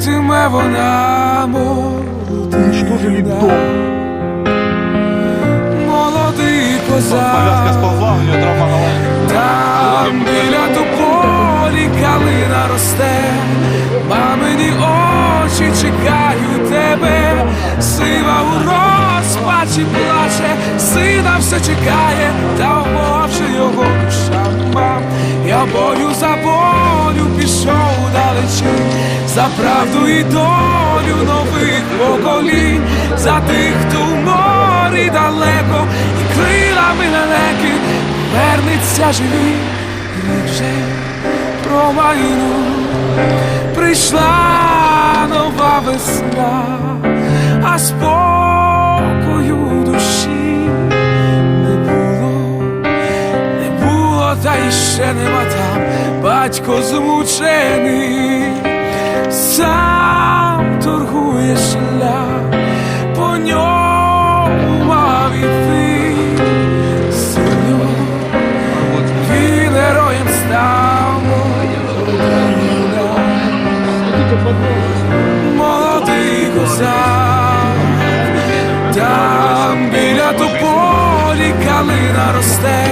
горітиме вона молодина. Молодий козак. Там біля тополі калина росте, мамині очі чекають тебе, сива у розпачі плаче, сина все чекає, та умовче його. Я бою за волю пішов далечі, за правду і долю нових поколінь, за тих, хто в морі далеко, і крилами далекі вернеться живі, рік вже промайну прийшла нова весна, а спокою та й ще нема там. Батько змучений, сам торгує шлях, по ньому мав іти синьо. Він героєм став молодий козак, там біля тополі калина росте,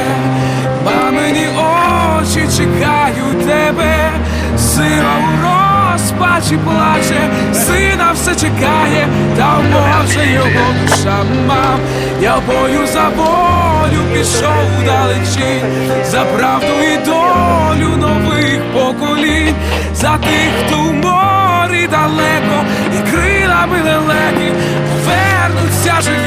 розпачі плаче, сина все чекає, та може його душа мам. Я бою за волю пішов далечі, за правду і долю нових поколінь, за тих, хто в морі далеко, і крилами лелеки вернуться живі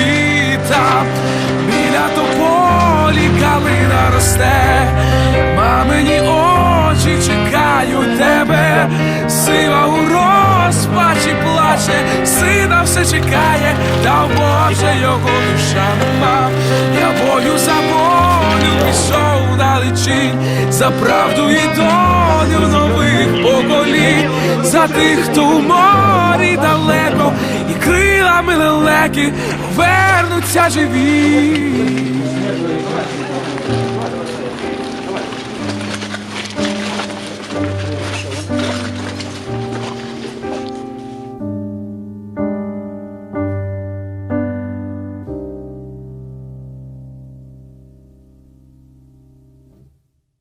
плаче, сина все чекає, та може його душа нема. Я бою за волю пішов далечінь, за правду і долю нових поколінь, за тих, хто у морі далеко, і крилами лелеки вернуться живі.